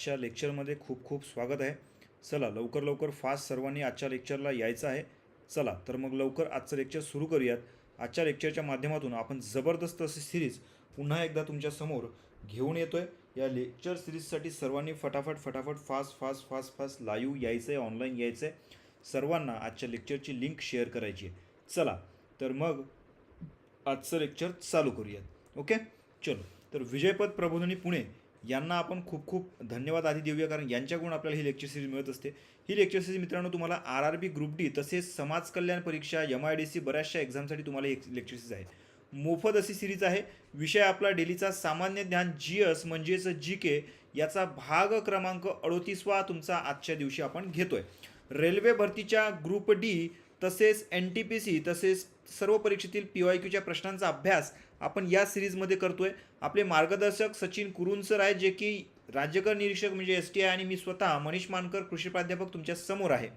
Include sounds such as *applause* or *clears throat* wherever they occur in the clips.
आजच्या लेक्चरमध्ये खूप खूप स्वागत आहे. चला लवकर लवकर फास्ट सर्वांनी आजच्या लेक्चरला यायचं आहे. चला तर मग लवकर आजचं लेक्चर सुरू करूयात. आजच्या लेक्चरच्या माध्यमातून आपण जबरदस्त अशी सिरीज पुन्हा एकदा तुमच्यासमोर घेऊन येतो आहे या लेक्चर सिरीजसाठी सर्वांनी फटाफट फटाफट fast fast fast fast live यायचं आहे ऑनलाईन यायचं आहे सर्वांना आजच्या लेक्चरची लिंक शेअर करायची आहे. चला तर मग आजचं लेक्चर चालू करूयात. ओके? चलो तर विजयपद प्रबोधनी पुणे यांना आपण खूप खूप धन्यवाद आधी देऊया कारण यांच्याकडून आपल्याला ही लेक्चर सिरीज मिळत असते. ही लेक्चर सिरीज मित्रांनो तुम्हाला R R B group D तसेच समाज कल्याण परीक्षा एम आय डी सी बऱ्याचशा एक्झामसाठी तुम्हाला एक लेक्चर सिरीज आहे. मोफत अशी सिरीज आहे. विषय आपला डेलीचा सामान्य ज्ञान जी एस म्हणजेच जी के याचा भाग क्रमांक अडोतीसवा तुमचा आजच्या दिवशी आपण घेतोय. रेल्वे भरतीच्या ग्रुप डी तसेच एन टी पी सी तसेच सर्व परीक्षेतील पी वाय क्यूच्या प्रश्नांचा अभ्यास आपण या सिरीजमध्ये करतो आहे आपले मार्गदर्शक सचिन कुरुन सर आहेत जे की राज्यकर निरीक्षक म्हणजे एस टी आय आणि मी स्वतः मनीष मानकर कृषी प्राध्यापक तुमच्यासमोर आहे.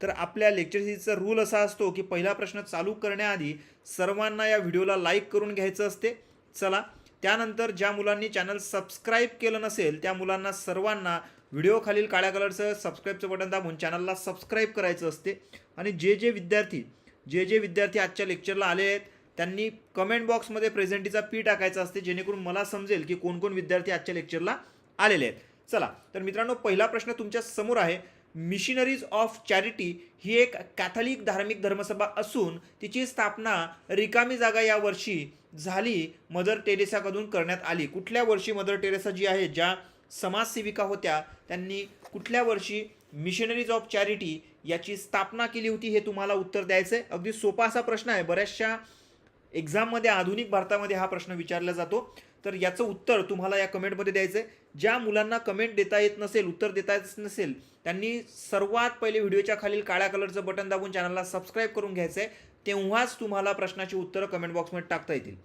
तर आपल्या लेक्चर सिरीजचा रूल असा असतो की पहिला प्रश्न चालू करण्याआधी सर्वांना या व्हिडिओला लाईक करून घ्यायचं असते. चला त्यानंतर ज्या मुलांनी चॅनल सबस्क्राईब केलं नसेल त्या मुलांना सर्वांना व्हिडिओ खालील काळ्या कलरचं सबस्क्राईबचं बटन दाबून चॅनलला सबस्क्राईब करायचं असते. आणि जे जे विद्यार्थी जे जे विद्यार्थी आजच्या लेक्चरला आले आहेत त्यांनी कमेंट बॉक्समध्ये प्रेझेंटीचा पी टाकायचा असते जेणेकरून मला समजेल की कोण कोण विद्यार्थी आजच्या लेक्चरला आलेले आहेत. चला तर मित्रांनो पहिला प्रश्न तुमच्यासमोर आहे. मिशनरीज ऑफ चॅरिटी ही एक कॅथलिक धार्मिक धर्मसभा असून तिची स्थापना रिकामी जागा या वर्षी झाली मदर टेरेसाकडून करण्यात आली. कुठल्या वर्षी मदर टेरेसा जी आहे ज्या समाजसेविका होत्या त्यांनी कुठल्या वर्षी मिशनरीज ऑफ चॅरिटी याची स्थापना केली होती हे तुम्हाला उत्तर द्यायचं आहे अगदी सोपा असा प्रश्न आहे. बऱ्याचशा एक्झाममध्ये आधुनिक भारतामध्ये हा प्रश्न विचारला जातो. तर याचं उत्तर तुम्हाला या कमेंटमध्ये द्यायचं आहे. ज्या मुलांना कमेंट देता येत नसेल उत्तर देता येत नसेल त्यांनी सर्वात पहिले व्हिडिओच्या खालील काळ्या कलरचं बटन दाबून चॅनलला सबस्क्राईब करून घ्यायचं आहे तेव्हाच तुम्हाला प्रश्नाची उत्तरं कमेंट बॉक्समध्ये टाकता येतील.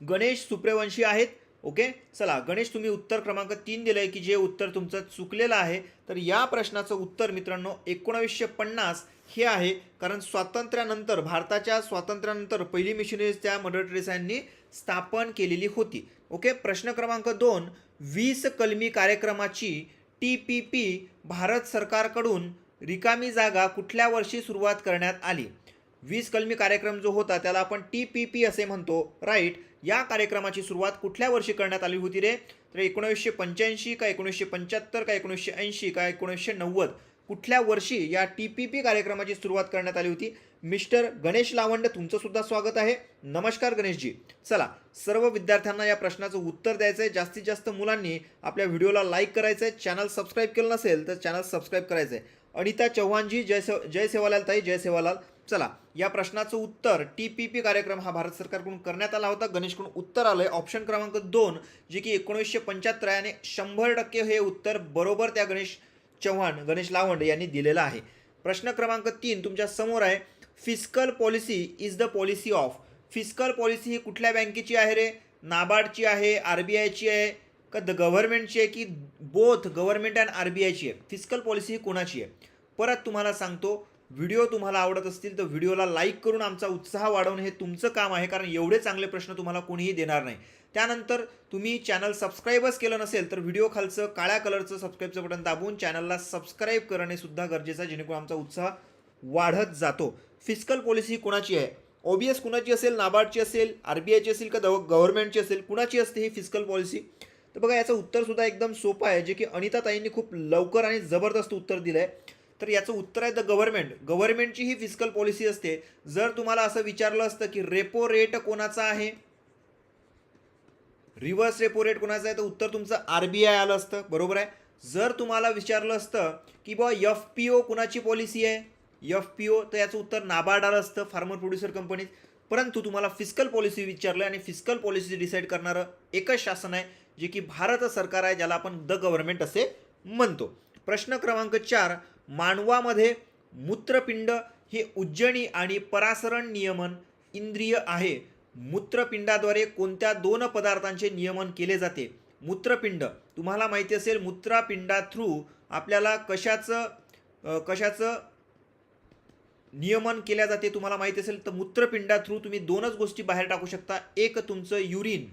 गणेश सुप्रेवंशी आहेत. ओके? चला गणेश तुम्ही उत्तर क्रमांक तीन दिलं आहे की जे उत्तर तुमचं चुकलेलं आहे. तर या प्रश्नाचं उत्तर मित्रांनो एकोणावीसशे पन्नास हे आहे कारण स्वातंत्र्यानंतर भारताच्या स्वातंत्र्यानंतर पहिली मिशनरीज त्या मदर टेरेसांनी स्थापन केलेली होती. ओके? प्रश्न क्रमांक दोन वीस कलमी कार्यक्रमाची टी पी पी भारत सरकारकडून रिकामी जागा कुठल्या वर्षी सुरुवात करण्यात आली? वीस कलमी कार्यक्रम जो होता त्याला आपण टी पी पी असे म्हणतो राईट? या कार्यक्रमाची सुरुवात कुठल्या वर्षी करण्यात आली होती रे? तर एकोणीसशे पंच्याऐंशी का एकोणीसशे पंच्याहत्तर का एकोणीसशे ऐंशी का एकोणीसशे नव्वद? कुठल्या वर्षी या टी पी पी कार्यक्रमाची सुरुवात करण्यात आली होती? मिस्टर गणेश लावंड तुमचंसुद्धा स्वागत आहे. नमस्कार गणेशजी. चला सर्व विद्यार्थ्यांना या प्रश्नाचं उत्तर द्यायचं आहे जास्तीत जास्त मुलांनी आपल्या व्हिडिओला लाईक करायचं आहे चॅनल सबस्क्राईब केलं नसेल तर चॅनल सबस्क्राईब करायचं आहे अनिता चव्हाणजी जय सेव जय सेवालाल ताई जय सेवालाल. चला या प्रश्नाचं उत्तर टी पी पी कार्यक्रम हा भारत सरकारकडून करण्यात आला होता. गणेशकडून उत्तर आलं आहे ऑप्शन क्रमांक दोन जे की एकोणीसशे पंच्याहत्तर आणि शंभर टक्के हे उत्तर बरोबर त्या गणेश चव्हाण गणेश लावंड यांनी दिलेला आहे. प्रश्न क्रमांक तीन तुमच्यासमोर आहे. Fiscal policy is the policy of fiscal policy ही कुठल्या बँकेची आहे रे? नाबार्डची आहे आर बी आयची आहे का द गव्हर्नमेंटची आहे की both government and R B आयची आहे? फिस्कल पॉलिसी ही कोणाची आहे? परत तुम्हाला सांगतो व्हिडिओ तुम्हाला आवडत असतील तर व्हिडिओला लाईक करून आमचा उत्साह वाढवणं हे तुमचं काम आहे कारण एवढे चांगले प्रश्न तुम्हाला कोणीही देणार नाही. त्यानंतर तुम्ही चॅनल सबस्क्राईबच केलं नसेल तर व्हिडिओ खालचं काळ्या कलरचं सबस्क्राईबचं बटन दाबून चॅनलला सबस्क्राईब करणे सुद्धा गरजेचं आहे जेणेकरून आमचा उत्साह वाढत जातो. फिस्कल पॉलिसी ही कुणाची आहे? एस कुणाची असेल? नाबार्डची असेल? आर बी आयची असेल? का गव्हर्नमेंटची असेल? कुणाची असते ही फिस्कल पॉलिसी तर बघा याचं उत्तरसुद्धा एकदम सोपं आहे जे की अनिता ताईंनी खूप लवकर आणि जबरदस्त उत्तर दिलं आहे तर याचं उत्तर आहे द गव्हर्नमेंट. गव्हर्नमेंटची ही फिजिकल पॉलिसी असते. जर तुम्हाला असं विचारलं असतं की रेपो रेट कोणाचा आहे? रिव्हर्स रेपो रेट कोणाचा आहे? तर उत्तर तुमचं आर बी आय आलं असतं. बरोबर आहे? जर तुम्हाला विचारलं असतं की बा एफ पी ओ कुणाची पॉलिसी आहे? एफ पी ओ तर याचं उत्तर नाबार्ड आलं असतं फार्मर प्रोड्युसर कंपनीत परंतु तुम्हाला फिस्कल पॉलिसी विचारलं आणि फिस्कल पॉलिसी डिसाईड करणारं एकच शासन आहे जे की भारत सरकार आहे ज्याला आपण द गव्हर्नमेंट असे म्हणतो. प्रश्न क्रमांक चार मानवामध्ये मूत्रपिंड हे उज्जनी आणि परासरण नियमन इंद्रिय आहे. मूत्रपिंडाद्वारे कोणत्या दोन पदार्थांचे नियमन केले जाते? मूत्रपिंड. तुम्हाला माहिती असेल मूत्रपिंडा थ्रू आपल्याला कशाचं कशाचं नियमन केल्या जाते तुम्हाला माहिती असेल तर मूत्रपिंडा थ्रू तुम्ही दोनच गोष्टी बाहेर टाकू शकता. एक तुमचं युरिन.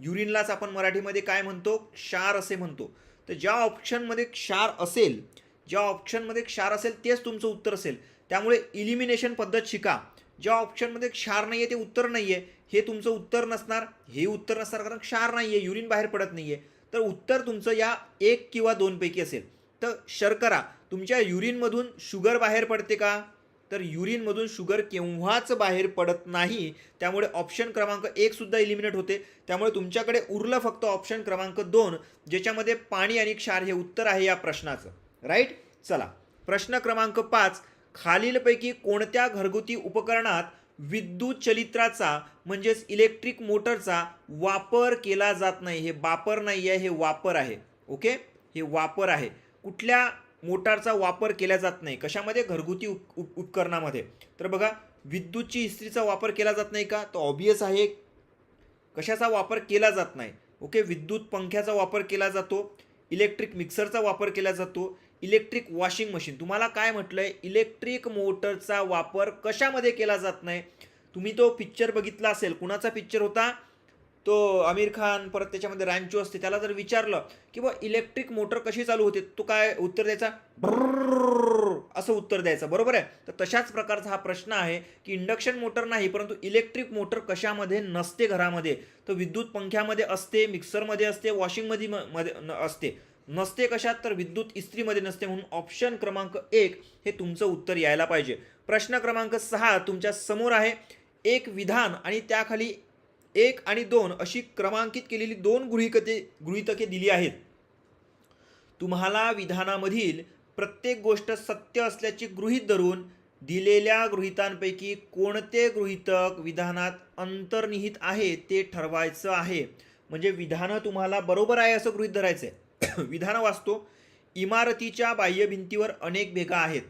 युरिनलाच आपण मराठीमध्ये काय म्हणतो? क्षार असे म्हणतो. तर ज्या ऑप्शनमध्ये क्षार असेल ज्या ऑप्शनमध्ये क्षार असेल तेच तुमचं उत्तर असेल. त्यामुळे इलिमिनेशन पद्धत शिका. ज्या ऑप्शनमध्ये क्षार नाही आहे ते उत्तर नाही आहे हे तुमचं उत्तर नसणार. हे उत्तर नसणार कारण क्षार नाही आहे युरिन बाहेर पडत नाही आहे तर उत्तर तुमचं या एक किंवा दोनपैकी असेल. तर शर्करा तुमच्या युरिनमधून शुगर बाहेर पडते का? तर युरिनमधून शुगर केव्हाच बाहेर पडत नाही. त्यामुळे ऑप्शन क्रमांक एकसुद्धा इलिमिनेट होते. त्यामुळे तुमच्याकडे उरलं फक्त ऑप्शन क्रमांक दोन ज्याच्यामध्ये पाणी आणि क्षार हे उत्तर आहे या प्रश्नाचं. राईट? चला. प्रश्न क्रमांक पाच. खालीलपैकी कोणत्या घरगुती उपकरणात विद्युत चलित्राचा म्हणजेच इलेक्ट्रिक मोटरचा वापर केला जात नाही? हे वापर नाही आहे हे वापर आहे. ओके? हे वापर आहे. कुठल्या मोटारचा वापर केला जात नाही? कशामध्ये? घरगुती उप उप- उपकरणामध्ये. तर बघा विद्युतची इस्त्रीचा वापर केला जात नाही का? तो ऑबियस आहे. कशाचा वापर केला जात नाही? ओके? विद्युत पंख्याचा वापर केला जातो. इलेक्ट्रिक मिक्सरचा वापर केला जातो. Electric washing machine. तुम्हाला काय म्हटलं आहे इलेक्ट्रिक मोटरचा वापर कशामध्ये केला जात नाही? तुम्ही तो पिक्चर बघितला असेल. कुणाचा पिक्चर होता? तो आमिर खान परत त्याच्यामध्ये रँचो असते. त्याला जर विचारलं की बा इलेक्ट्रिक मोटर कशी चालू होते? तो काय उत्तर द्यायचा? असं उत्तर द्यायचं बरोबर आहे तर तशाच प्रकारचा हा प्रश्न आहे की इंडक्शन मोटर नाही परंतु इलेक्ट्रिक मोटर कशामध्ये नसते घरामध्ये तर विद्युत पंख्यामध्ये असते मिक्सरमध्ये असते वॉशिंगमध्ये म- मध्ये असते नसते कशात तर विद्युत इस्त्रीमध्ये नसते म्हणून ऑप्शन क्रमांक एक हे तुमचं उत्तर यायला पाहिजे. प्रश्न क्रमांक सहा तुमच्यासमोर आहे. एक विधान आणि त्याखाली एक आणि दोन अशी क्रमांकित केलेली दोन गृहिकते गृहितके दिली आहेत. तुम्हाला विधानामधील प्रत्येक गोष्ट सत्य असल्याची गृहीत धरून दिलेल्या गृहितांपैकी कोणते गृहितक विधानात अंतर्निहित आहे ते ठरवायचं आहे. म्हणजे विधानं तुम्हाला बरोबर आहे असं गृहीत धरायचं आहे *coughs* विधान वाचतो इमारतीच्या बाह्यभिंतीवर अनेक भेगा आहेत.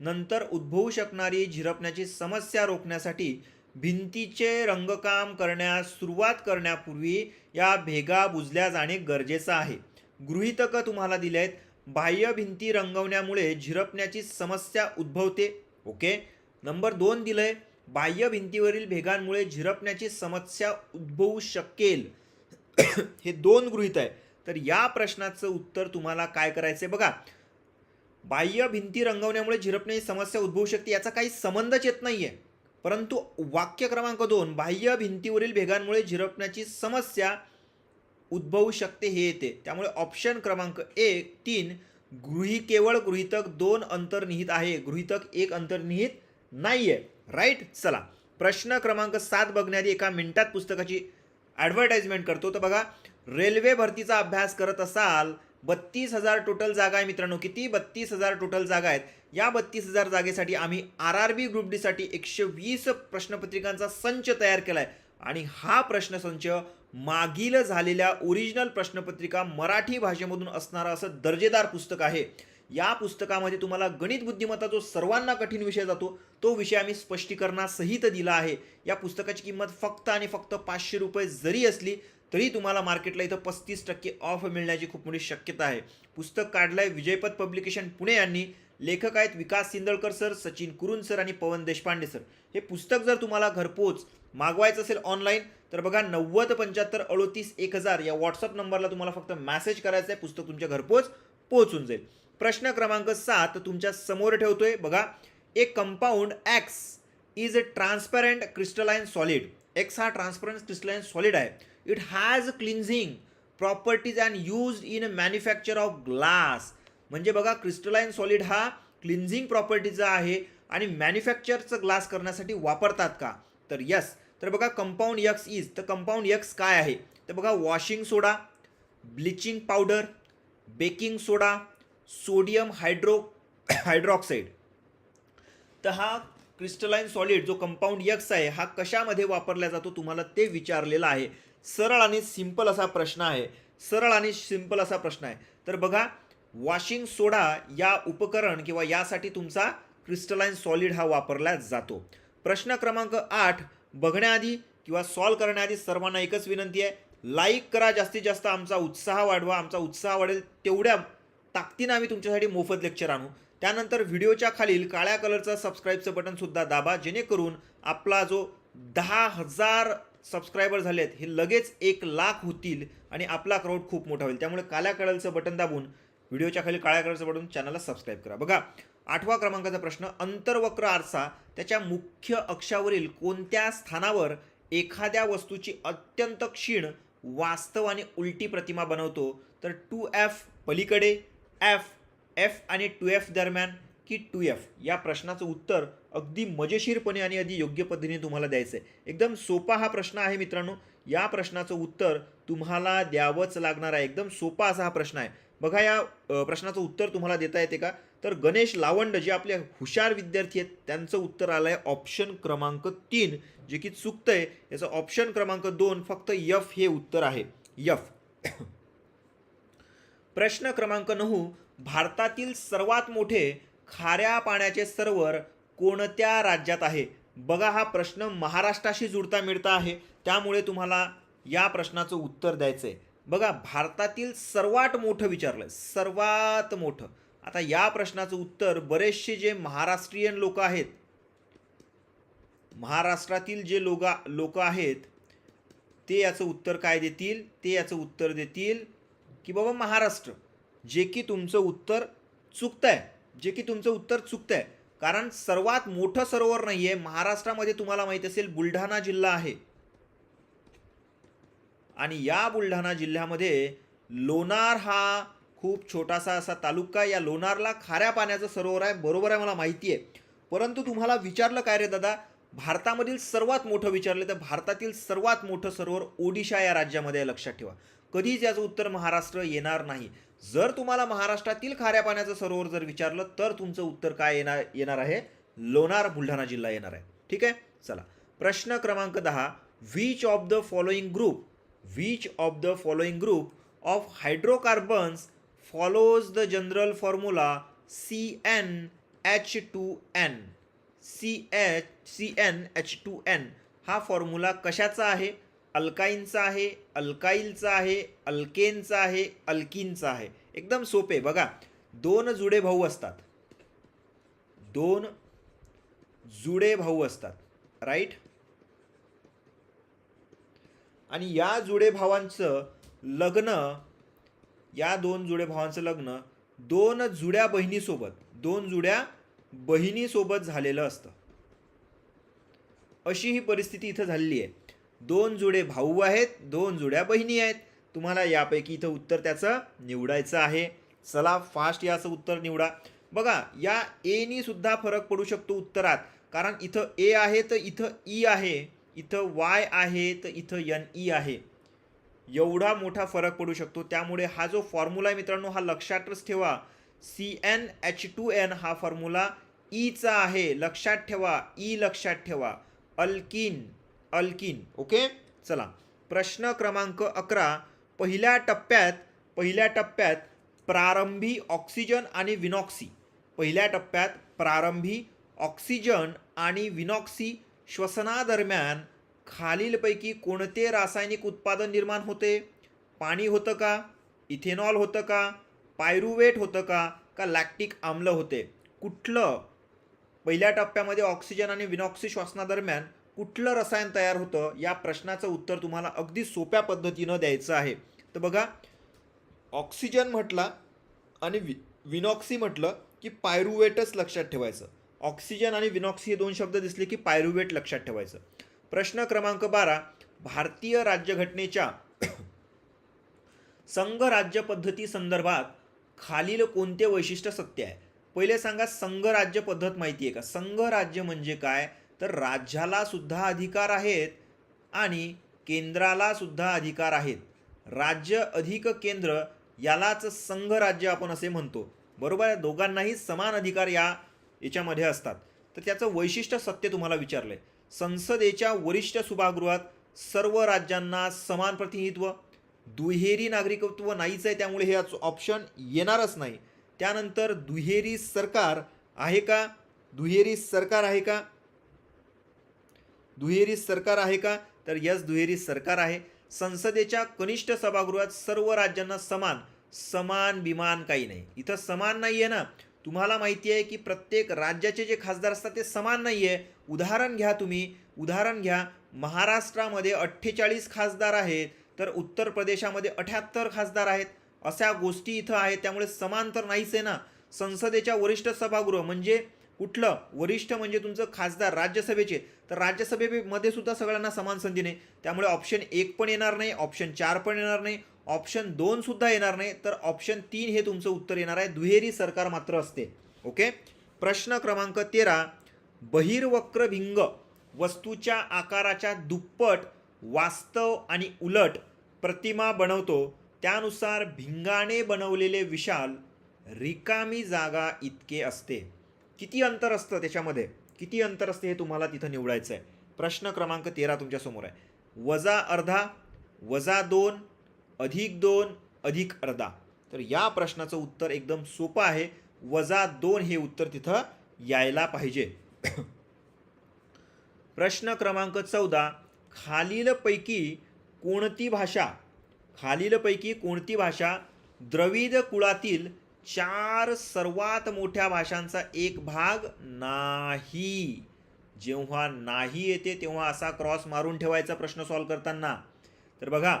नंतर उद्भवू शकणारी झिरपण्याची समस्या रोखण्यासाठी भिंतीचे रंगकाम करण्यास सुरुवात करण्यापूर्वी या भेगा बुजल्या जाणे गरजेचं आहे. गृहितकं तुम्हाला दिले आहेत बाह्य भिंती रंगवण्यामुळे झिरपण्याची समस्या उद्भवते. ओके? नंबर दोन दिलंय बाह्य भिंतीवरील भेगांमुळे झिरपण्याची समस्या उद्भवू शकेल. *coughs* हे दोन गृहित आहे. तर या प्रश्नाचं उत्तर तुम्हाला काय करायचंय बघा. बाह्य भिंती रंगवण्यामुळे झिरपणे समस्या उद्भवू शकते याचा काही संबंधच येत नाही आहे परंतु वाक्य क्रमांक दोन बाह्य भिंतीवरील भेगांमुळे झिरपण्याची समस्या उद्भवू शकते हे येते. त्यामुळे ऑप्शन क्रमांक एक तीन गृही केवळ गृहितक दोन अंतर्निहित आहे. गृहितक एक अंतर्निहित नाही आहे राईट चला. प्रश्न क्रमांक सात बघण्याआधी एका मिनिटात पुस्तकाची ॲडव्हर्टाइजमेंट करतो. तर बघा रेल्वे भरतीचा अभ्यास करत असाल बत्तीस हजार टोटल जागा आहे मित्रांनो. किती? बत्तीस हजार टोटल जागा आहेत. या बत्तीस हजार जागेसाठी आम्ही आर आर बी ग्रुप डीसाठी एकशे वीस प्रश्नपत्रिकांचा संच तयार केला आहे आणि हा प्रश्नसंच मागील झालेल्या ओरिजिनल प्रश्नपत्रिका मराठी भाषेमधून असणारं असं दर्जेदार पुस्तक आहे. या पुस्तकामध्ये तुम्हाला गणित बुद्धिमत्ता जो सर्वांना कठीण विषय जातो तो विषय आम्ही स्पष्टीकरणासहित दिला आहे. या पुस्तकाची किंमत फक्त आणि फक्त पाचशे रुपये जरी असली तरी तुम्हाला मार्केटला इथं पस्तीस टक्के ऑफ मिळण्याची खूप मोठी शक्यता आहे. पुस्तक काढलं आहे विजयपद पब्लिकेशन पुणे यांनी. लेखक आहेत विकास सिंदळकर सर सचिन कुरुन सर आणि पवन देशपांडे सर. हे पुस्तक जर तुम्हाला घरपोच मागवायचं असेल ऑनलाईन तर बघा नव्वद पंच्याहत्तर अडोतीस एक हजार या व्हॉट्सअप नंबरला तुम्हाला फक्त मॅसेज करायचा आहे. पुस्तक तुमच्या घरपोच पोहोचून जाईल. प्रश्न क्रमांक सात तुमच्यासमोर ठेवतोय. बघा एक compound X is a transparent crystalline solid X हा ट्रान्सपरंट क्रिस्टलाइन सॉलिड आहे. It has cleansing properties and use in manufacture of glass म्हणजे बघा क्रिस्टलाइन सॉलिड हा क्लिन्झिंग प्रॉपर्टीचा आहे आणि मॅन्युफॅक्चरचं ग्लास करण्यासाठी वापरतात का? तर यस तर बघा कंपाऊंड यक्स इज तर कंपाऊंड यक्स काय आहे? तर बघा washing soda bleaching powder baking soda sodium hydro hydroxide तर हा क्रिस्टलाइन सॉलिड जो कंपाऊंड यक्स आहे हा कशामध्ये वापरला जातो? तुम्हाला ते विचारलेलं आहे. सरळ आणि सिंपल असा प्रश्न आहे. सरळ आणि सिंपल असा प्रश्न आहे. तर बघा वॉशिंग सोडा या उपकरण किंवा यासाठी तुमचा क्रिस्टलाइन सॉलिड हा वापरला जातो. प्रश्न क्रमांक आठ बघण्याआधी किंवा सॉल्व करण्याआधी सर्वांना एकच विनंती आहे. लाईक करा जास्तीत जास्त आमचा उत्साह वाढवा. आमचा उत्साह वाढेल तेवढ्या ताकदीनं आम्ही तुमच्यासाठी मोफत लेक्चर आणू. त्यानंतर व्हिडिओच्या खालील काळ्या कलरचं सबस्क्राईबचं बटनसुद्धा दाबा जेणेकरून आपला जो दहा हजार सबस्क्रायबर झालेत हे लगेच एक लाख होतील आणि आपला क्राऊड खूप मोठा होईल. त्यामुळे काल्या कळलचं बटन दाबून व्हिडिओच्या खाली काळ्या कलरचं बटन चॅनलला सबस्क्राईब करा. बघा आठवा क्रमांकाचा प्रश्न अंतर्वक्र आरसा त्याच्या मुख्य अक्षावरील कोणत्या स्थानावर एखाद्या वस्तूची अत्यंत क्षीण वास्तव आणि उलटी प्रतिमा बनवतो? तर टू एफ पलीकडे एफ एफ आणि टू एफ दरम्यान. की टू एफ. या प्रश्नाचं उत्तर अगदी मजेशीरपणे आणि अगदी योग्य पद्धतीने तुम्हाला द्यायचं आहे एकदम सोपा हा प्रश्न आहे मित्रांनो. या प्रश्नाचं उत्तर तुम्हाला द्यावंच लागणार आहे. एकदम सोपा असा हा प्रश्न आहे. बघा या प्रश्नाचं उत्तर तुम्हाला देता येते का? तर गणेश लावंड जे आपले हुशार विद्यार्थी आहेत त्यांचं उत्तर आलं आहे ऑप्शन क्रमांक तीन जे की चुकतं आहे याचं ऑप्शन क्रमांक दोन फक्त यफ हे उत्तर आहे. यफ *coughs* प्रश्न क्रमांक नऊ भारतातील सर्वात मोठे खाऱ्या पाण्याचे सरोवर कोणत्या राज्यात आहे? बघा हा प्रश्न महाराष्ट्राशी जुळता मिळता आहे. त्यामुळे तुम्हाला या प्रश्नाचं उत्तर द्यायचं आहे बघा भारतातील सर्वात मोठं विचारलं सर्वात मोठं. आता या प्रश्नाचं उत्तर बरेचसे जे महाराष्ट्रीयन लोक आहेत महाराष्ट्रातील जे लोक लोक आहेत ते याचं उत्तर काय देतील? ते याचं उत्तर देतील की बाबा महाराष्ट्र जे की तुमचं उत्तर चुकतं आहे जे की तुमचं उत्तर चुकतंय. कारण सर्वात मोठं सरोवर नाही आहे महाराष्ट्रामध्ये तुम्हाला माहीत असेल बुलढाणा जिल्हा आहे. आणि या बुलढाणा जिल्ह्यामध्ये लोणार हा खूप छोटासा असा तालुका या लोणारला खाऱ्या पाण्याचं सरोवर आहे बरोबर आहे मला माहिती आहे परंतु तुम्हाला विचारलं काय रे दादा? भारतामधील सर्वात मोठं विचारलं तर भारतातील सर्वात मोठं सरोवर ओडिशा या राज्यामध्ये लक्षात ठेवा. कधीच याचं उत्तर महाराष्ट्र येणार नाही. जर तुम्हाला महाराष्ट्रातील खाऱ्या पाण्याचं सरोवर जर विचारलं तर तुमचं उत्तर काय येणार येणार आहे? लोणार बुलढाणा जिल्हा येणार आहे. ठीक आहे? चला. प्रश्न क्रमांक दहा. Which of the following group which of the following group of hydrocarbons follows the general formula C N H two N C H C N H two N हा फॉर्म्युला कशाचा आहे? अल्काईनचा आहे अल्काईलचा आहे अल्केनचा आहे अल्किनचा आहे. एकदम सोपे. बघा दोन जुडे भाऊ असतात. दोन जुडे भाऊ असतात. राईट आणि या जुडे भावांचं लग्न या दोन जुडे भावांचं लग्न दोन जुड्या बहिणीसोबत दोन जुड्या बहिणीसोबत झालेलं असतं. अशी ही परिस्थिती इथं झालेली आहे. दोन जुडे भाऊ आहेत दोन जुड्या बहिणी आहेत. तुम्हाला यापैकी इथं उत्तर त्याचं निवडायचं आहे. चला फास्ट याचं उत्तर निवडा. बघा या एनी सुद्धा फरक पडू शकतो उत्तरात. कारण इथं ए आहे तर इथं ई आहे. इथं वाय आहे तर इथं यन ई आहे. एवढा मोठा फरक पडू शकतो. त्यामुळे हा जो फॉर्म्युला आहे मित्रांनो हा लक्षातच ठेवा. C N H two N हा फॉर्म्युला ईचा e आहे. लक्षात ठेवा. ई लक्षात ठेवा. अल्किन. Alkyne okay? चला. प्रश्न क्रमांक अकरा. पहिल्या टप्प्यात पहिल्या टप्प्यात प्रारंभी ऑक्सिजन आणि विनॉक्सी. पहिल्या टप्प्यात प्रारंभी ऑक्सिजन आणि विनॉक्सी श्वसनादरम्यान खालीलपैकी कोणते रासायनिक उत्पादन निर्माण होते? पाणी होतं का? इथेनॉल होतं का? पायरुवेट होतं का? का लॅक्टिक आम्ल होते? कुठलं? पहिल्या टप्प्यामध्ये ऑक्सिजन आणि विनॉक्सी श्वासनादरम्यान कुठलं रसायन तयार होतं या प्रश्नाचं उत्तर तुम्हाला अगदी सोप्या पद्धतीनं द्यायचं आहे. तर बघा ऑक्सिजन म्हटला आणि वि विनॉक्सी म्हटलं की पायरुवेटच लक्षात ठेवायचं. ऑक्सिजन आणि विनॉक्सी हे दोन शब्द दिसले की पायरुवेट लक्षात ठेवायचं. प्रश्न क्रमांक बारा भारतीय राज्यघटनेच्या *clears throat* संघ राज्य पद्धती संदर्भात खालील कोणते वैशिष्ट्य सत्य आहे? पहिले सांगा संघ राज्य पद्धत माहिती आहे का? संघ राज्य म्हणजे काय? तर राज्याला सुद्धा अधिकार आहेत आणि केंद्राला सुद्धा अधिकार आहेत. राज्य अधिक केंद्र यालाच संघ राज्य आपण असे म्हणतो. बरोबर आहे? दोघांनाही समान अधिकार या याच्यामध्ये असतात. तर त्याचं वैशिष्ट्य सत्य तुम्हाला विचारलंय. संसदेच्या वरिष्ठ सभागृहात सर्व राज्यांना समान प्रतिनिधित्व दुहेरी नागरिकत्व नाहीच आहे त्यामुळे हे ऑप्शन येणारच नाही. त्यानंतर दुहेरी सरकार आहे का? दुहेरी सरकार आहे का? दुहेरी सरकार आहे का? तर यस दुहेरी सरकार आहे. संसदेच्या कनिष्ठ सभागृहात सर्व राज्यांना समान समान बिमान काही नाही. इथं समान नाही आहे ना? तुम्हाला माहिती आहे की प्रत्येक राज्याचे जे खासदार असतात ते समान नाही आहे उदाहरण घ्या तुम्ही. उदाहरण घ्या. महाराष्ट्रामध्ये अठ्ठेचाळीस खासदार आहेत तर उत्तर प्रदेशामध्ये अठ्याहत्तर खासदार आहेत. अशा गोष्टी इथं आहेत त्यामुळे समांतर नाहीच आहे ना? संसदेच्या वरिष्ठ सभागृह म्हणजे कुठलं? वरिष्ठ म्हणजे तुमचं खासदार राज्यसभेचे. तर राज्यसभेमध्ये सुद्धा सगळ्यांना समान संधी नाही. त्यामुळे ऑप्शन एक पण येणार नाही ऑप्शन चार पण येणार नाही ऑप्शन दोन सुद्धा येणार नाही. तर ऑप्शन तीन हे तुमचं उत्तर येणार आहे. दुहेरी सरकार मात्र असते. ओके प्रश्न क्रमांक तेरा. बहिर्वक्र भिंग वस्तूच्या आकाराच्या दुप्पट वास्तव आणि उलट प्रतिमा बनवतो. त्यानुसार भिंगाने बनवलेले विशाल रिकामी जागा इतके असते. किती अंतर असतं त्याच्यामध्ये? किती अंतर असते हे तुम्हाला तिथं निवडायचं आहे प्रश्न क्रमांक तेरा तुमच्यासमोर आहे. वजा अर्धा वजा दोन अधिक दोन अधिक अर्धा. तर या प्रश्नाचं उत्तर एकदम सोपं आहे. वजा दोन हे उत्तर तिथं यायला पाहिजे. *coughs* प्रश्न क्रमांक चौदा. खालीलपैकी कोणती भाषा खालीलपैकी कोणती भाषा द्रविड कुळातील चार सर्वात मोठ्या भाषांचा एक भाग नाही. जेव्हा नाही येते तेव्हा असा क्रॉस मारून ठेवायचा प्रश्न सॉल्व करताना. तर बघा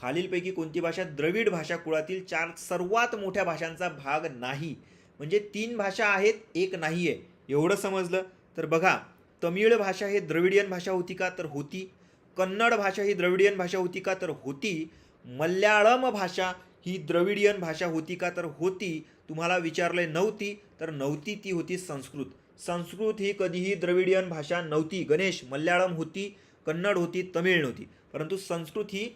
खालीलपैकी कोणती भाषा? द्रविड भाषा कुळातील चार सर्वात मोठ्या भाषांचा भाग नाही. म्हणजे तीन भाषा आहेत एक नाही आहे एवढं समजलं? तर बघा तमिळ भाषा हे द्रविडियन भाषा होती का? तर होती. कन्नड भाषा ही द्रविडियन भाषा होती का? तर होती. मल्याळम भाषा ही द्रविडियन भाषा होती का? तर होती. तुम्हाला विचारले नव्हती तर नव्हती ती होती संस्कृत. संस्कृत ही कधीही द्रविडियन भाषा नव्हती. गणेश मल्याळम होती कन्नड होती तमिळ नव्हती. परंतु संस्कृत ही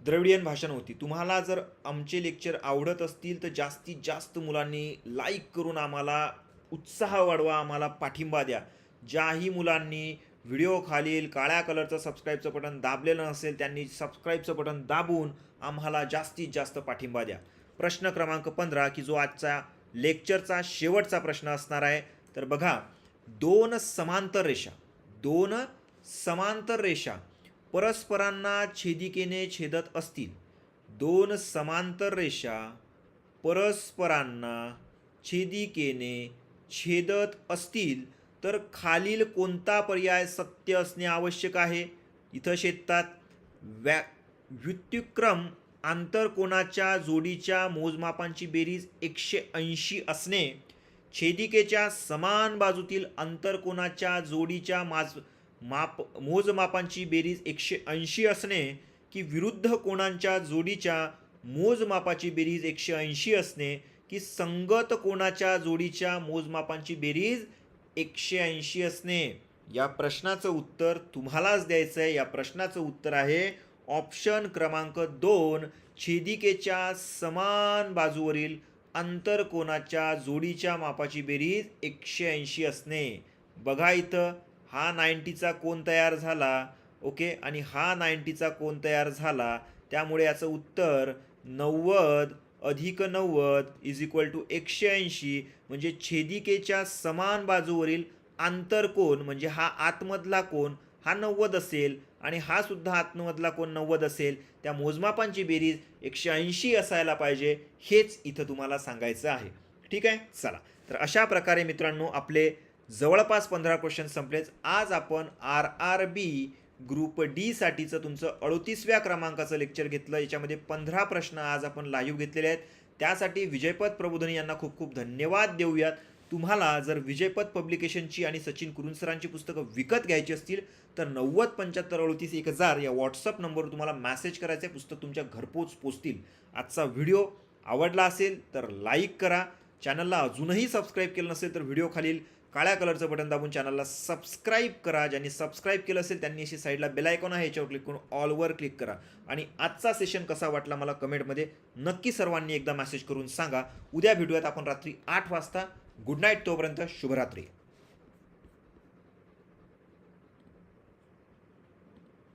द्रविडियन भाषा नव्हती. तुम्हाला जर आमचे लेक्चर आवडत असतील तर जास्तीत जास्त मुलांनी लाईक करून आम्हाला उत्साह वाढवा आम्हाला पाठिंबा द्या. ज्याही मुलांनी व्हिडिओ खालील काळ्या कलरचं सबस्क्राईबचं बटन दाबलेलं नसेल त्यांनी सबस्क्राईबचं बटन दाबून आम्हाला जास्तीत जास्त पाठिंबा द्या. प्रश्न क्रमांक पंधरा की जो आजचा लेक्चरचा शेवटचा प्रश्न असणार आहे तर बघा दोन समांतर रेषा दोन समांतर रेषा परस्परांना छेदिकेने छेदत असतील. दोन समांतर रेषा परस्परांना छेदिकेने छेदत असतील तर खालील कोणता पर्याय सत्य असणे आवश्यक आहे? इथं शेतात व्या व्युत्युक्रम आंतरकोणाच्या जोडीच्या मोजमापांची बेरीज एकशे ऐंशी असणे छेदिकेच्या समान बाजूतील अंतरकोणाच्या जोडीच्या माज माप मोजमापांची बेरीज एकशे ऐंशी असणे की विरुद्ध कोणांच्या जोडीच्या मोजमापाची बेरीज एकशे ऐंशी असणे की संगत कोणाच्या जोडीच्या मोजमापांची बेरीज एकशे ऐंशी असणे. या प्रश्नाचं उत्तर तुम्हालाच द्यायचं आहे या प्रश्नाचं उत्तर आहे ऑप्शन क्रमांक दोन छेदिकेच्या समान बाजूवरील अंतरकोणाच्या जोडीच्या मापाची बेरीज एकशे ऐंशी असणे. बघा इथं हा नाईंटीचा कोण तयार झाला ओके? आणि हा नाईंटीचा कोण तयार झाला त्यामुळे याचं उत्तर नव्वद अधिक नव्वद इज इक्वल टू एकशे ऐंशी म्हणजे छेदिकेच्या समान बाजूवरील आंतरकोन म्हणजे हा आतमधला कोण हा नव्वद असेल आणि हा सुद्धा आतमधला कोण नव्वद असेल त्या मोजमापांची बेरीज एकशे ऐंशी असायला पाहिजे हेच इथं तुम्हाला सांगायचं आहे. ठीक आहे? चला. तर अशा प्रकारे मित्रांनो आपले जवळपास पंधरा क्वेश्चन संपलेच आज आपण आर आर बी ग्रुप डीसाठीचं तुमचं अडोतीसव्या क्रमांकाचं लेक्चर घेतलं. याच्यामध्ये पंधरा प्रश्न आज आपण लाईव्ह घेतलेले आहेत. त्यासाठी विजयपद प्रबोधनी यांना खूप खूप धन्यवाद देऊयात. तुम्हाला जर विजयपद पब्लिकेशनची आणि सचिन कुरुंसरांची पुस्तकं विकत घ्यायची असतील तर नव्वद पंच्याहत्तर अडतीस एक हजार या व्हॉट्सअप नंबरवर तुम्हाला मॅसेज करायचं आहे पुस्तक तुमच्या घरपोच पोचतील. आजचा व्हिडिओ आवडला असेल तर लाईक करा. चॅनलला अजूनही सबस्क्राईब केलं नसेल तर व्हिडिओ खालील काळ्या कलरचं बटन दाबून चॅनलला सबस्क्राईब करा. ज्यांनी सबस्क्राईब केलं असेल त्यांनी अशी साईडला बेलायकॉन आहे याच्यावर क्लिक करून ऑलवर क्लिक करा. आणि आजचा सेशन कसा वाटला मला कमेंटमध्ये नक्की सर्वांनी एकदा मॅसेज करून सांगा. उद्या भेटूयात आपण रात्री आठ वाजता गुड नाईट तोपर्यंत शुभरात्री.